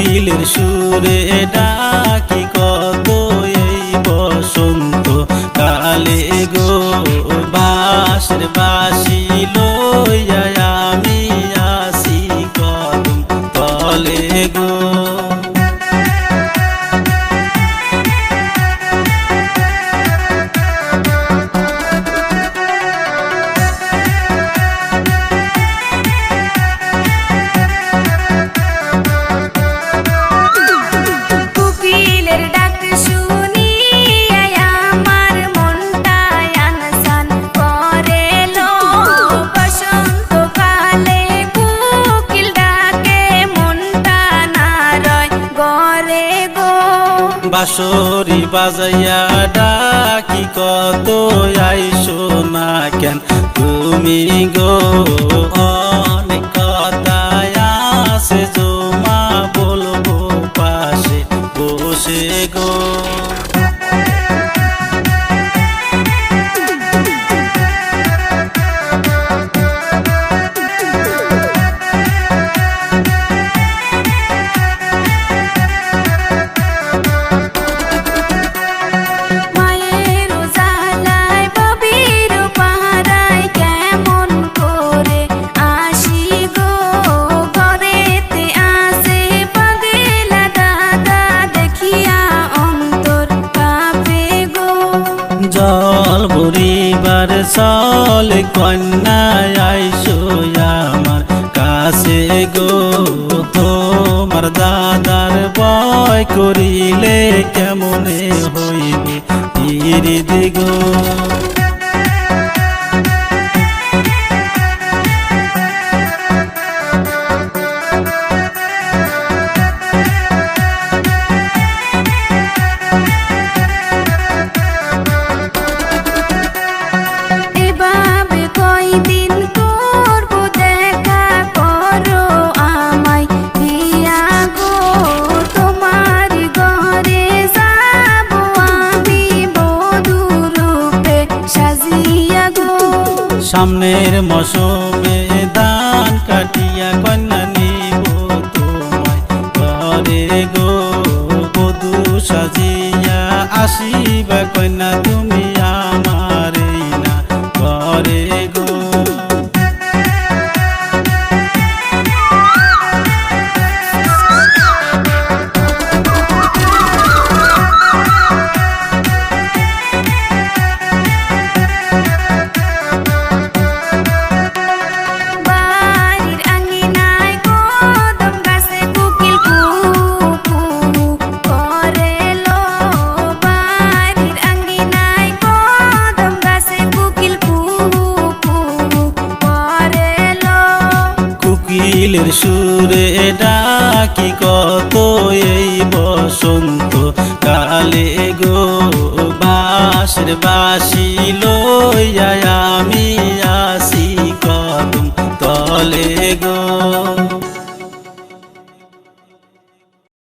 কোকিলের সুরে ডাকি কত এই বসন্ত কালে গো বাসের বাসি লইয়া আমি আসি কদম তলে গো। বাঁশরি বাজাইয়া ডাকি কত আইসো না কেন? তুমি গো ভরিবার সল কন্যা আইসো আমার কাছে গো। তোমার দাদার বয় করিলে কেমনে হইবে? ধীরে গো। সামনের মৌসুমে দান কাটিয়া কন্যা নিব তোমায়। ঘরে গো বধু সাজিয়া কুকিলের সুরে ডাকি কত এই বসন্ত। কালে গো বাসের বাসিল